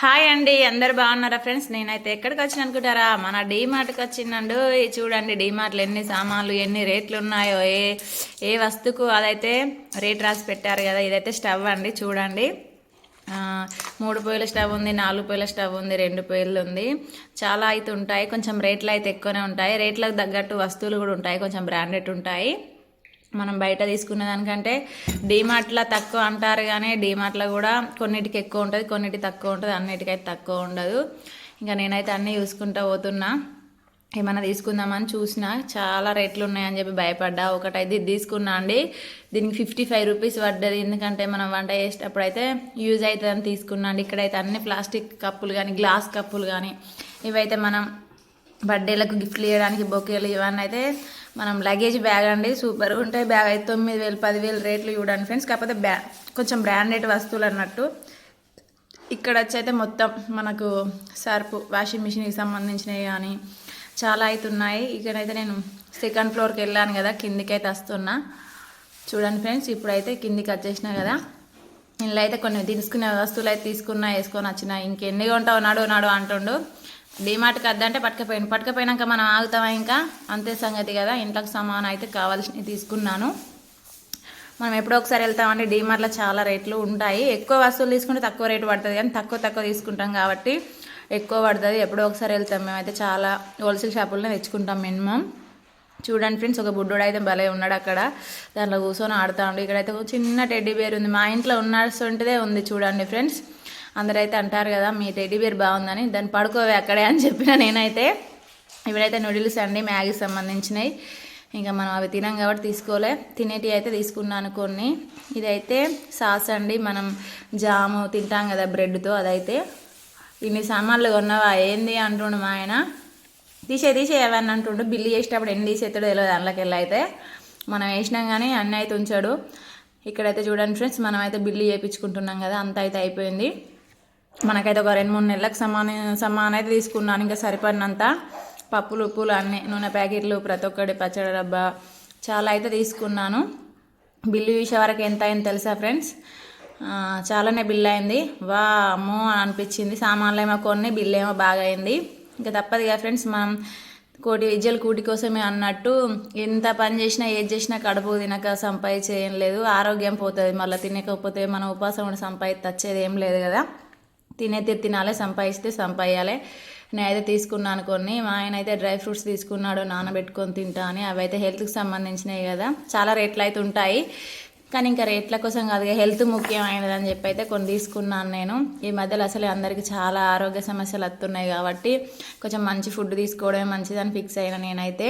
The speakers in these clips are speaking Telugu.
హాయ్ అండి అందరు బాగున్నారా ఫ్రెండ్స్? నేనైతే ఎక్కడికి వచ్చిన అనుకుంటారా? మన డీమార్ట్కి వచ్చిందండు. ఈ చూడండి డీమార్ట్లో ఎన్ని సామాన్లు ఎన్ని రేట్లు ఉన్నాయో ఏ ఏ వస్తువుకు అదైతే రేట్ రాసి పెట్టారు కదా ఇదైతే స్టవ్ అండి చూడండి. మూడు పొయ్యిల స్టవ్ ఉంది నాలుగు పొయ్యిల స్టవ్ ఉంది రెండు పొయ్యిలు ఉంది. చాలా అయితే ఉంటాయి కొంచెం రేట్లు అయితే ఎక్కువనే ఉంటాయి. రేట్లకు తగ్గట్టు వస్తువులు కూడా ఉంటాయి కొంచెం బ్రాండెడ్ ఉంటాయి. మనం బయట తీసుకునే దానికంటే డీమార్ట్లో తక్కువ అంటారు కానీ డీమార్ట్లో కూడా కొన్నిటికి ఎక్కువ ఉంటుంది కొన్నిటికి తక్కువ ఉంటుంది అన్నిటికైతే తక్కువ ఉండదు. ఇంకా నేనైతే అన్నీ చూసుకుంటూ పోతున్నా. ఏమైనా తీసుకుందామని చూసిన చాలా రేట్లు ఉన్నాయని చెప్పి భయపడ్డా. ఒకటైతే తీసుకున్నా అండి. దీనికి ఫిఫ్టీ ఫైవ్ రూపీస్ పడ్డది. ఎందుకంటే మనం వంట చేసేటప్పుడు అయితే యూజ్ అవుతుందని తీసుకున్నా అండి. ఇక్కడైతే అన్ని ప్లాస్టిక్ కప్పులు కానీ గ్లాస్ కప్పులు కానీ ఇవైతే మనం బర్త్డేలకు గిఫ్ట్లు ఇవ్వడానికి బొకేలు ఇవన్నీ అయితే మనం లగేజ్ బ్యాగ్ అండి సూపర్గా ఉంటాయి బ్యాగ్ అయితే తొమ్మిది వేలు పదివేలు రేట్లు చూడండి ఫ్రెండ్స్ కాకపోతే బ్యా కొంచెం బ్రాండెడ్ వస్తువులు అన్నట్టు. ఇక్కడ వచ్చి అయితే మొత్తం మనకు సర్పు వాషింగ్ మిషన్కి సంబంధించినవి కానీ చాలా అయితే ఉన్నాయి. ఇక్కడైతే నేను సెకండ్ ఫ్లోర్కి వెళ్ళాను కదా కిందికి అయితే వస్తున్నా. చూడండి ఫ్రెండ్స్ ఇప్పుడైతే కిందికి వచ్చేసిన కదా. ఇందులో అయితే కొన్ని తీసుకునే వస్తువులు అయితే తీసుకున్నా వేసుకొని వచ్చిన. ఇంకెన్ని కొంటావు నాడు నాడు అంటుండు. డిమార్ట్కి వద్దంటే పట్టుకపోయాను పట్టుకపోయినాక మనం ఆగుతామా ఇంకా? అంతే సంగతి కదా. ఇంట్లోకి సమానం అయితే కావాల్సినవి తీసుకున్నాను. మనం ఎప్పుడో ఒకసారి వెళ్తామంటే డీమార్ట్లో చాలా రేట్లు ఉంటాయి. ఎక్కువ వస్తువులు తీసుకుంటే తక్కువ రేటు పడుతుంది కానీ తక్కువ తక్కువ తీసుకుంటాం కాబట్టి ఎక్కువ పడుతుంది. ఎప్పుడో ఒకసారి వెళ్తాం మేమైతే చాలా హోల్సేల్ షాపుల్లో తెచ్చుకుంటాం మినిమం. చూడండి ఫ్రెండ్స్ ఒక బుడ్డోడు అయితే భలే ఉన్నాడు అక్కడ. దాంట్లో కూర్చొని ఆడుతూ ఉండు ఇక్కడైతే ఒక చిన్న టెడ్డీ బేర్ ఉంది. మా ఇంట్లో ఉన్నస్తుంటేదే ఉంది చూడండి ఫ్రెండ్స్. అందరైతే అంటారు కదా మీ టెడ్డీ బేర్ బాగుందని దాన్ని పడుకోవే అక్కడే అని చెప్పిన నేనైతే. ఇవిడైతే నూడిల్స్ అండి మ్యాగీకి సంబంధించినవి ఇంకా మనం అవి తినాం కాబట్టి తీసుకోలే. తినేటివి అయితే తీసుకున్నాను కొన్ని. ఇదైతే సాస్ అండి మనం జాము తింటాం కదా బ్రెడ్తో అదైతే. ఇన్ని సామాన్లు కొన్నావా? ఏంది అంటుండు మా ఆయన. తీసే తీసే ఏమన్నా అంటుండు. బిల్లు చేసేటప్పుడు ఎన్ని తీసేస్తాడో తెలియదు అందులోకి వెళ్ళి అయితే. మనం వేసినాం కానీ అన్నీ అయితే ఉంచాడు. ఇక్కడైతే చూడండి ఫ్రెండ్స్ మనం అయితే బిల్లు చేయించుకుంటున్నాం కదా అంత అయితే అయిపోయింది. మనకైతే ఒక రెండు మూడు నెలలకు సమాన సమానం అయితే తీసుకున్నాను. ఇంకా సరిపడినంత పప్పులు ఉప్పులు అన్నీ నూనె ప్యాకెట్లు ప్రతి ఒక్కటి పచ్చడి డబ్బా చాలా అయితే తీసుకున్నాను. బిల్లు చూసే వరకు ఎంత అయింది తెలుసా ఫ్రెండ్స్? చాలానే బిల్ అయింది. వా అమ్మో అనిపించింది. సామాన్లు ఏమో కొన్ని బిల్ ఏమో బాగా అయింది. ఇంకా తప్పదు కదా ఫ్రెండ్స్ మనం కోటి విద్యలు కూటి కోసమే అన్నట్టు ఎంత పని చేసినా ఏది చేసినా కడుపు తినక సంపాదించే ఏం లేదు. ఆరోగ్యం పోతుంది మళ్ళీ తినకపోతే మనం ఉపాసం కూడా సంపాదించి వచ్చేది ఏం లేదు కదా. తినేది తినాలి సంపాదిస్తే సంపాయాలి నేనైతే తీసుకున్నాను కొన్ని. మా ఆయన అయితే డ్రై ఫ్రూట్స్ తీసుకున్నాడు నానబెట్టుకొని తింటా అని. అవి అయితే హెల్త్కి సంబంధించినవి కదా. చాలా రేట్లు అయితే ఉంటాయి. కానీ ఇంకా రేట్ల కోసం కాదు హెల్త్ ముఖ్యమైనది అని చెప్పి అయితే కొన్ని తీసుకున్నాను నేను. ఈ మధ్యలో అసలు అందరికీ చాలా ఆరోగ్య సమస్యలు వస్తున్నాయి కాబట్టి కొంచెం మంచి ఫుడ్ తీసుకోవడమే మంచిదని ఫిక్స్ అయిన నేనైతే.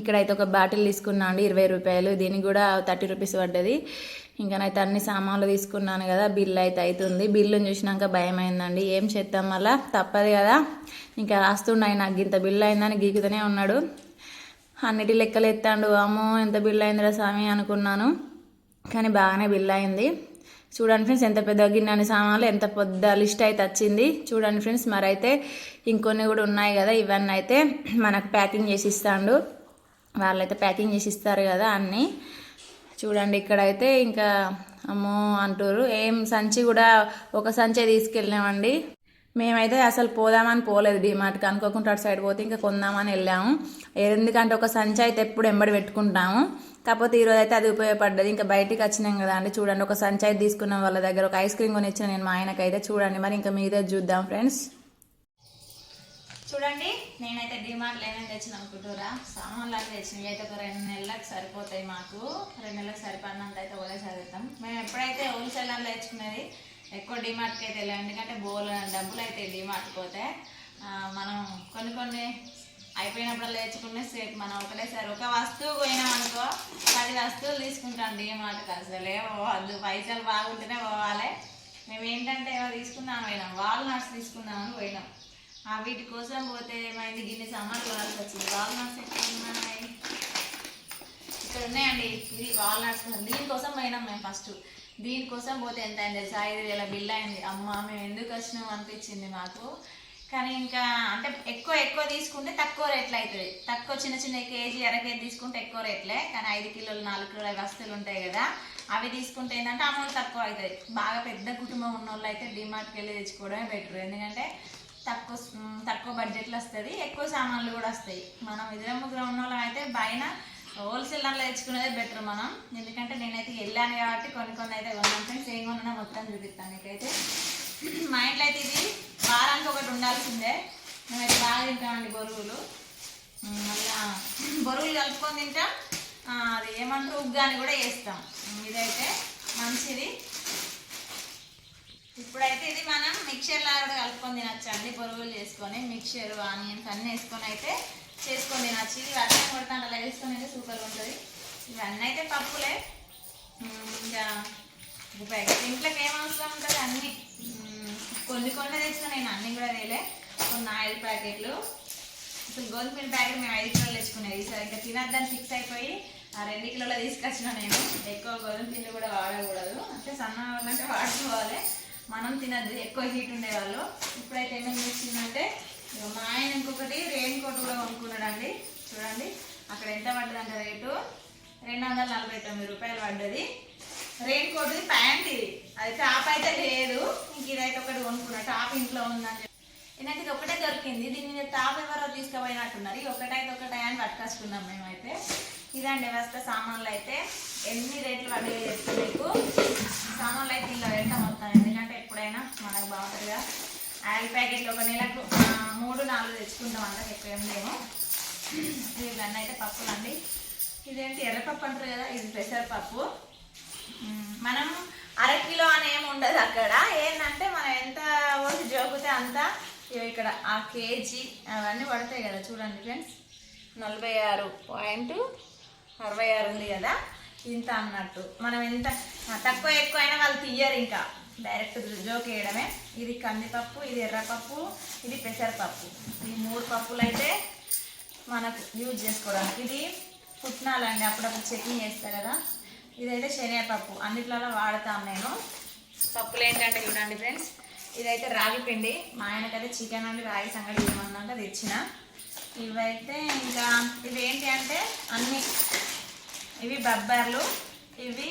ఇక్కడైతే ఒక బాటిల్ తీసుకున్నా అండి ఇరవై రూపాయలు. దీనికి కూడా థర్టీ రూపీస్ పడ్డది. ఇంకానైతే అన్ని సామాన్లు తీసుకున్నాను కదా బిల్ అయితే అవుతుంది బిల్లుని చూసినాక భయం అయిందండి ఏం చేద్దాం మళ్ళా? తప్పదు కదా. ఇంకా రాస్తున్నాయి నాకు ఇంత బిల్లు అయిందని గీకుతూనే ఉన్నాడు. అన్నిటి లెక్కలు ఎత్తాడు. అమ్మో ఎంత బిల్లు అయిందిరా స్వామి అనుకున్నాను. కానీ బాగానే బిల్ అయింది. చూడండి ఫ్రెండ్స్ ఎంత పెద్ద గిన్నె సామాన్లు ఎంత పెద్ద లిస్ట్ అయితే వచ్చింది. చూడండి ఫ్రెండ్స్ మరైతే ఇంకొన్ని కూడా ఉన్నాయి కదా. ఇవన్నీ అయితే మనకు ప్యాకింగ్ చేసి ఇస్తాడు. వాళ్ళైతే ప్యాకింగ్ చేసి ఇస్తారు కదా అన్నీ. చూడండి ఇక్కడైతే ఇంకా అమ్మో అంటారు ఏం సంచి కూడా ఒక సంచే తీసుకెళ్ళామండి. మేమైతే అసలు పోదామని పోలేదు డిమార్ట్కి. అనుకోకుండా అటు సైడ్ పోతే ఇంకా కొందామని వెళ్ళాము. ఎందుకంటే ఒక సంచి అయితే ఎప్పుడు ఎంబడి పెట్టుకుంటాము. కాకపోతే ఈరోజు అయితే అది ఉపయోగపడ్డది. ఇంకా బయటికి వచ్చినాం కదా అండి. చూడండి ఒక సంచి అయితే తీసుకున్నాం వాళ్ళ దగ్గర. ఒక ఐస్ క్రీమ్ కొని ఇచ్చిన నేను మా ఆయనకైతే. చూడండి మరి ఇంకా మీదే చూద్దాం ఫ్రెండ్స్. చూడండి నేనైతే డిమార్ట్లో ఏమేమి తెచ్చిన అనుకుంటురా సామాన్లు అయితే తెచ్చినవి అయితే ఒక రెండు నెలలకు సరిపోతాయి మాకు. రెండు నెలలకు సరిపడినంత అయితే ఒకటే చదువుతాం మేము ఎప్పుడైతే హోల్సేల్ అని తెచ్చుకునేది ఎక్కువ డిమార్ట్కి అయితే వెళ్ళాం. ఎందుకంటే బోల్ డబ్బులు అయితే డిమార్ట్ పోతే మనం కొన్ని కొన్ని అయిపోయినప్పుడు తెచ్చుకునే సేపు మనం ఒకటేసారి ఒక వస్తువు పోయినాం అనుకో పది వస్తువులు తీసుకుంటాం డిమార్ట్కి అసలే పోవద్దు పైసలు బాగుంటేనే పోవాలి. మేము ఏంటంటే ఏమో తీసుకుందాం పోయినాం. వాల్నట్స్ తీసుకుందామని పోయినాం. వీటి కోసం పోతే ఏమైంది? గిన్నె సామాన్లు కొనాల్సి వచ్చింది. వాల్నట్స్ ఎక్కడ ఉన్నాయి? ఇక్కడ ఉన్నాయండి. ఇది వాల్నట్స్ దీనికోసం పోయినాం మేము ఫస్ట్ దీనికోసం పోతే ఎంత అయింది తెలుసా? ఐదు వేల బిల్ అయింది. అమ్మ మేము ఎందుకు వచ్చినాం అనిపించింది మాకు. కానీ ఇంకా అంటే ఎక్కువ ఎక్కువ తీసుకుంటే తక్కువ రేట్లు అవుతుంది తక్కువ చిన్న చిన్న కేజీ అర కేజీ తీసుకుంటే ఎక్కువ రేట్లే. కానీ ఐదు కిలోలు నాలుగు కిలోల వస్తువులు ఉంటాయి కదా. అవి తీసుకుంటే ఏంటంటే అమౌంట్ తక్కువ అవుతుంది బాగా పెద్ద కుటుంబం ఉన్న వాళ్ళు అయితే డిమార్ట్కి వెళ్ళి తెచ్చుకోవడమే బెటర్ ఎందుకంటే తక్కువ తక్కువ బడ్జెట్లో వస్తుంది ఎక్కువ సామాన్లు కూడా వస్తాయి. మనం ఇద్దరు ముగ్గురు ఉన్న వాళ్ళం అయితే బయట హోల్సేల్ దాంట్లో తెచ్చుకునేదే బెటర్ మనం. ఎందుకంటే నేనైతే వెళ్ళాను కాబట్టి కొన్ని కొన్ని అయితే కొన్నాను. ఫ్రెండ్స్ ఏం కొన్నా మొత్తం చూపిస్తాను నీకైతే మా ఇంట్లో అయితే ఇది వారానికి ఒకటి ఉండాల్సిందే. మేమైతే బాగా తింటామండి బొరుగులు. మళ్ళా బొరుగులు కలుపుకొని తింటాం. అది ఏమంటారు? ఉగ్గాని కూడా వేస్తాం ఇదైతే మంచిది. ఇప్పుడైతే ఇది మనం మిక్చర్ లాగా కూడా కలుపుకొని తినచ్చు. అండి పొరుగులు చేసుకొని మిక్చర్ ఆనియన్స్ అన్నీ వేసుకొని అయితే చేసుకొని తినచ్చు. ఇది వర్షం కొడతాం అలా వేసుకొని అయితే సూపర్ ఉంటుంది. ఇవన్నీ అయితే పప్పులే. ఇంకా ఇంట్లోకి ఏం అవసరం ఉంటుంది? అన్నీ. కొన్ని కొన్ని తెచ్చిన నేను అన్నీ కూడా వేయలే. కొన్ని ఆయిల్ ప్యాకెట్లు. అసలు గోధుమ ప్యాకెట్ మేము ఐదు కిలోలు తెచ్చుకునేది. ఈసారి ఇంకా తినద్దని ఫిక్స్ అయిపోయి ఆ రెండు కిలోలు తీసుకొచ్చిన నేను. ఎక్కువ గోధుమ పిండి కూడా వాడకూడదు. అంటే సన్న వాళ్ళంటే వాడుకోవాలి. మనం తినద్దు ఎక్కువ హీట్ ఉండేవాళ్ళు ఇప్పుడైతే ఏమేమి చేసిందంటే మా ఆయన ఇంకొకటి రెయిన్ కోట్ కూడా కొనుక్కున్నాడండి. చూడండి అక్కడ ఎంత పడ్డదంట రేటు? రెండు వందల నలభై తొమ్మిది రూపాయలు పడ్డది. రెయిన్ కోట్ ప్యాంట్ ఇది. అది టాప్ అయితే లేదు ఇంక ఇదైతే ఒకటి కొనుక్కున్నా. టాప్ ఇంట్లో ఉందని చెప్పి. నాకు ఇది ఒకటే దొరికింది. దీన్ని మీద టాప్ ఎవరో తీసుకుపోయినట్టున్నారు. ఈ ఒకటైతే ఒకటే అని పట్టుకొచ్చుకున్నాం మేమైతే. ఇదండి వ్యవస్థ సామాన్లు అయితే ఎన్ని రేట్లు పడే మీకు. సామాన్లు అయితే ఇలా వెంట మొత్తం బాగుంటుందిగా ఆయిల్ ప్యాకెట్లు ఒక నెలకు మూడు నాలుగు తెచ్చుకుంటాం అంతా ఎక్కువ లేము ఇవన్నీ అయితే పప్పులు అండి. ఇదేంటి ఎర్రపప్పు అంటారు కదా ఇది పెసర పప్పు. మనం అర కిలో అని ఏమి ఉండదు అక్కడ. ఏంటంటే మనం ఎంత పోసి జోకితే అంత ఇక్కడ ఆ కేజీ అవన్నీ పడతాయి కదా చూడండి ఫ్రెండ్స్. నలభై ఆరు పాయింట్ అరవై ఆరు ఉంది కదా ఇంత అన్నట్టు. మనం ఎంత తక్కువ ఎక్కువ అయినా వాళ్ళు తీయరు ఇంకా. డైరెక్ట్ జోకేయడమే ఇది కందిపప్పు ఇది ఎర్రపప్పు ఇది పెసరపప్పు. ఈ మూడు పప్పులు అయితే మనకు యూజ్ చేసుకోవడానికి. ఇది పుట్నాలండి అప్పుడప్పుడు చట్నీ చేస్తా కదా. ఇదైతే శనగపప్పు. అన్నిట్లలో వాడతాను నేను. పప్పులు ఏంటంటే చూడండి ఫ్రెండ్స్ ఇదైతే రాగి పిండి. మా ఆయనకైతే చికెన్ అండి రాగి సంగటి ఇవ్వమన్నాక తెచ్చిన. ఇవైతే ఇంకా ఇవి ఏంటి అంటే అన్ని. ఇవి బబ్బర్లు ఇవి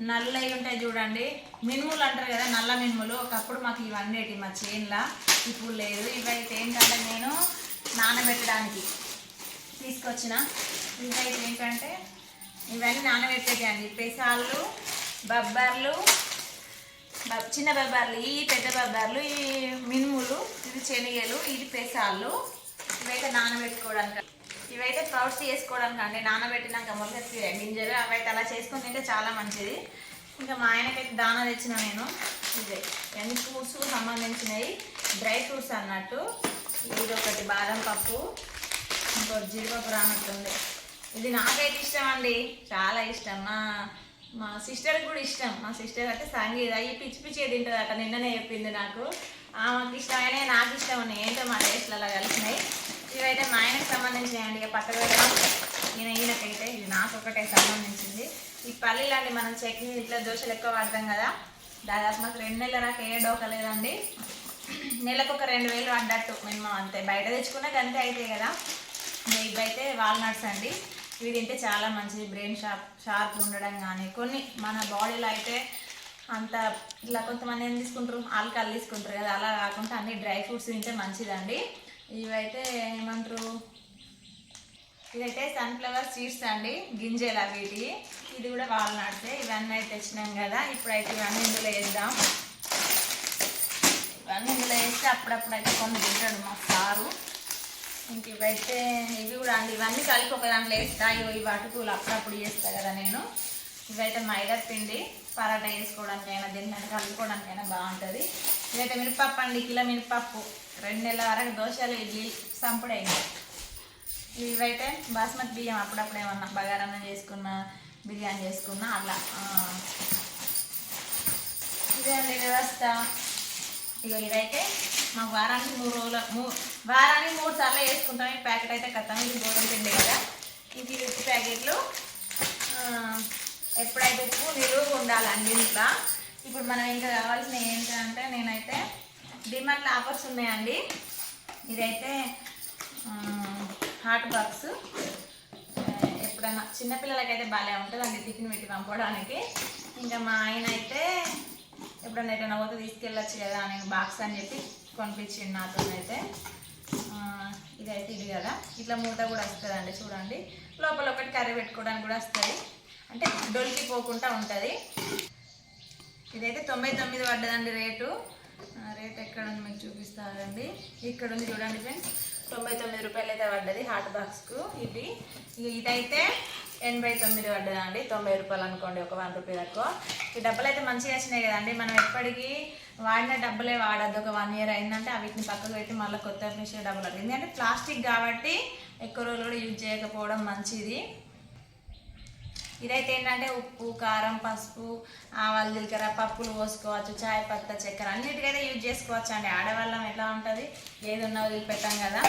నల్లవి ఉంటాయి చూడండి. మినుములు అంటారు కదా నల్ల మినుములు. ఒకప్పుడు మాకు ఇవన్నీ మా చేన్లా. ఇప్పుడు లేదు. ఇవైతే ఏంటంటే నేను నానబెట్టడానికి తీసుకొచ్చిన. ఇవైతే ఏంటంటే ఇవన్నీ నానబెట్టేయండి పెసాలు బబ్బర్లు బ- చిన్న బబ్బర్లు ఈ పెద్ద బబ్బర్లు ఈ మినుములు ఇది శనగలు ఇది పెసాలు ఇవైతే నానబెట్టుకోవడానికి ఇవైతే స్ప్రౌట్స్ చేసుకోవడానికి అంటే నానబెట్టినాక మొదలెత్తి గింజలు అవైతే అలా చేసుకుని తింటే చాలా మంచిది. ఇంకా మా ఆయనకైతే దానా తెచ్చిన నేను. ఇదే అన్ని ఫ్రూట్స్ సంబంధించినవి. డ్రై ఫ్రూట్స్ అన్నట్టు. ఇది ఒకటి బాదం పప్పు ఇంకోటి జీడిపప్పు రానట్టుంది ఇది నాకైతే ఇష్టం అండి. చాలా ఇష్టం. మా మా సిస్టర్కి కూడా ఇష్టం. మా సిస్టర్ అయితే సంగీత ఈ పిచ్చి పిచ్చి తింటుంది అట నిన్ననే చెప్పింది నాకు. ఆమెకి ఇష్టమైన నాకు ఇష్టం ఉన్నాయి. ఏంటో మా టేస్ట్లు అలా కలిసినాయి. ఇవైతే మా ఆయనకు సంబంధించినవి ఇక పక్క ఈయన ఈయనకైతే ఇది నాకు ఒకటే సంబంధించింది. ఈ పల్లీలండి మనం చట్నీ ఇట్లా దోశలు ఎక్కువ వాడతాం కదా. దాదాపు మాకు రెండు నెలల నాకు ఏ డోక లేదండి. నెలకు ఒక రెండు వేలు పడ్డట్టు మినిమం అంతే. బయట తెచ్చుకున్నా అంతే అవుతాయి కదా. ఇవి అయితే వాల్నట్స్ అండి. ఇవి తింటే చాలా మంచిది. బ్రెయిన్ షార్ప్ షార్ప్ ఉండడం కానీ కొన్ని మన బాడీలో అయితే అంత ఇట్లా కొంతమంది ఏం తీసుకుంటారు? ఆల్కహాల్ తీసుకుంటారు కదా. అలా కాకుండా అన్ని డ్రై ఫ్రూట్స్ తింటే మంచిదండి. ఇవైతే ఏమంటారు? ఇదైతే సన్ఫ్లవర్ సీడ్స్ అండి గింజలు వీటి. ఇది కూడా వాల్నట్సే ఇవన్నీ అయితే తెచ్చినాం కదా ఇప్పుడైతే ఇవన్నీ ఇందులో వేద్దాం. ఇవన్నీ ఇందులో వేస్తే అప్పుడప్పుడు అయితే కొన్ని తింటాడు మా సారు. ఇంక ఇవైతే ఇవి కూడా అండి ఇవన్నీ కలిపి ఒక దాంట్లో వేస్తా. ఇవి ఇవి అటుకులు అప్పుడప్పుడు చేస్తా కదా నేను. ఇదైతే మైదా పిండి పరాటా వేసుకోవడానికైనా దీన్ని కలుపుకోవడానికైనా బాగుంటుంది. ఇదైతే మినపప్పు అండి కిలో మినపప్పు. రెండు నెలల వరకు దోశలు ఇడ్లీ సంపుడైంది. ఇవైతే బాస్మతి బియ్యం అప్పుడప్పుడు ఏమన్నా బగారన్నం చేసుకున్న బిర్యానీ చేసుకున్నా అట్లా. ఇదే అండి వ్యవస్థ. ఇక ఇదైతే మా వారానికి మూడు రోజుల మూ వారానికి మూడు సార్లు వేసుకుంటాం ఈ ప్యాకెట్ అయితే కథం ఇది గోధుమ పిండి కదా. ఇది ప్యాకెట్లు ఎప్పుడైతే ఉప్పు నిలువ ఉండాలండి ఇంట్లో ఇప్పుడు మనం ఇంకా కావాల్సిన ఏంటంటే నేనైతే డిమాండ్లో ఆఫర్స్ ఉన్నాయండి. ఇదైతే హాట్ బాక్స్. ఎప్పుడైనా ఎప్పుడన్నా చిన్నపిల్లలకైతే బాగా ఉంటుంది అండి టిఫిన్ పెట్టి పంపడానికి. ఇంకా మా ఆయన అయితే ఎప్పుడన్నా ఎటైనా పోతే తీసుకెళ్ళచ్చు కదా అని బాక్స్ అని చెప్పి కొనిపించింది నాతో అయితే ఇదైతే ఇది కదా. ఇట్లా మూత కూడా వస్తుందండి చూడండి. లోపల ఒకటి కర్రీ పెట్టుకోవడానికి కూడా వస్తుంది. అంటే డొలికి పోకుండా ఉంటుంది. ఇదైతే తొంభై తొమ్మిది పడ్డదండి రేటు. రేట్ ఎక్కడ ఉంది మీకు చూపిస్తారండి ఇక్కడ ఉంది చూడండి ఫ్రెండ్స్. తొంభై తొమ్మిది రూపాయలు అయితే పడ్డది హాట్ బాక్స్కు ఇది. ఇదైతే ఎనభై తొమ్మిది పడ్డదండి. తొంభై రూపాయలు అనుకోండి ఒక వన్ రూపీ తక్కువ. ఈ డబ్బులు అయితే మంచిగా వచ్చినాయి కదండి. మనం ఎప్పటికీ వాడిన డబ్బులే వాడద్దు. ఒక వన్ ఇయర్ అయిందంటే వీటిని పక్కకు పెట్టి మళ్ళీ కొత్త మిషన్ డబ్బులు అవుతుంది ఎందుకంటే ప్లాస్టిక్ కాబట్టి ఎక్కువ రోజులు కూడా యూజ్ చేయకపోవడం మంచిది. ఇదైతే ఏంటంటే ఉప్పు కారం పసుపు ఆవాలు జీలకర్ర పప్పులు పోసుకోవచ్చు చాయ్ పత్త చక్కెర అన్నిటికైతే యూజ్ చేసుకోవచ్చు అండి. ఆడవాళ్ళం ఎట్లా ఉంటుంది? ఏదున్నా వదిలిపెట్టాం కదా.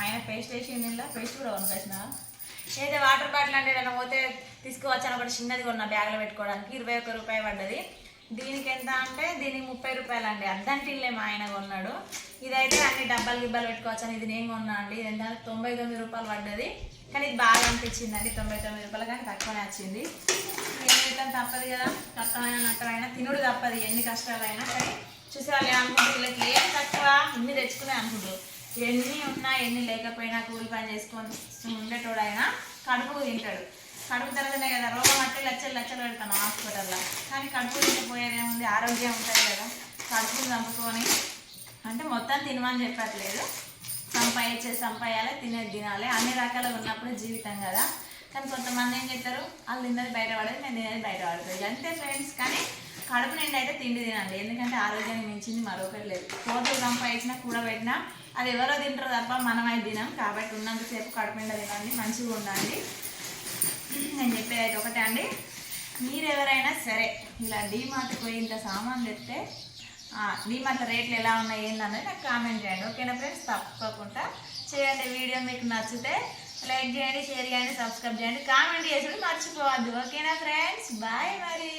ఆయన పేస్ట్ వేసింది ఇలా పేస్ట్ కూడా కొనుకొచ్చిన? అయితే వాటర్ బాటిల్ అంటే ఏదైనా పోతే తీసుకోవచ్చు అని ఒకటి చిన్నది కొన్న బ్యాగ్లో పెట్టుకోవడానికి. ఇరవై ఒక్క రూపాయి పడ్డది. దీనికి ఎంత అంటే దీనికి ముప్పై రూపాయలు అండి అద్దంటిల్లే మా ఆయన కొన్నాడు. ఇదైతే అన్ని డబ్బాలు గిబ్బాలు పెట్టుకోవచ్చు అని ఇది నేను కొన్నా అండి. ఇది ఎంత? తొంభై తొమ్మిది రూపాయలు పడ్డది. కానీ ఇది బాగా అనిపించింది అండి తొంభై తొమ్మిది రూపాయలు కానీ తక్కువనే వచ్చింది. ఏమైతే తప్పదు కదా. కష్టమైన నట్టమైనా తినుడు తప్పదు. ఎన్ని కష్టాలైనా కానీ చూసి వాళ్ళు ఏమనుకుంటారు? వీళ్ళకి ఏం తక్కువ? ఇన్ని తెచ్చుకునే అనుకుంటారు. ఎన్ని ఉన్నా ఎన్ని లేకపోయినా కూలి పని చేసుకొని ఉండేటోడైనా కడుపు తింటాడు. కడుపు తిరగనే కదా. రోగం అంటే లచ్చలు లచ్చలు పెడతాను హాస్పిటల్లో. కానీ కడుపు తిండిపోయేది ఏముంది ఆరోగ్యం ఉంటుంది కదా. కడుపుని చంపుకొని అంటే మొత్తం తినమని చెప్పట్లేదు. సంపాదించే సంపాయాలి తినేది తినాలి అన్ని రకాలుగా ఉన్నప్పుడు జీవితం కదా. కానీ కొంతమంది ఏం చేస్తారు? వాళ్ళు తిన్నది బయట పడదు నేను తినేది బయట పడుతుంది అంతే ఫ్రెండ్స్ కానీ కడుపు నిండి అయితే తిండి తినండి. ఎందుకంటే ఆరోగ్యానికి మించింది మరొకటి లేదు. కోతులు సంపాదించినా కూడబెట్టినా అది ఎవరో తింటారు తప్ప మనమై తినాం. కాబట్టి ఉన్నంతసేపు కడుపు నిండా తినండి మంచిగా ఉండండి. నేను చెప్పేది అయితే ఒకటే అండి. మీరు ఎవరైనా సరే ఇలా డీమార్ట్కి పోయి ఇంత సామాన్లు తెస్తే డీమార్ట్ రేట్లు ఎలా ఉన్నాయి ఏందన్నది నాకు కామెంట్ చేయండి. ఓకేనా ఫ్రెండ్స్? తప్పకుండా చేయండి. వీడియో మీకు నచ్చితే లైక్ చేయండి షేర్ చేయండి సబ్స్క్రైబ్ చేయండి కామెంట్ చేసి మర్చిపోవద్దు. ఓకేనా ఫ్రెండ్స్? బాయ్ మరి.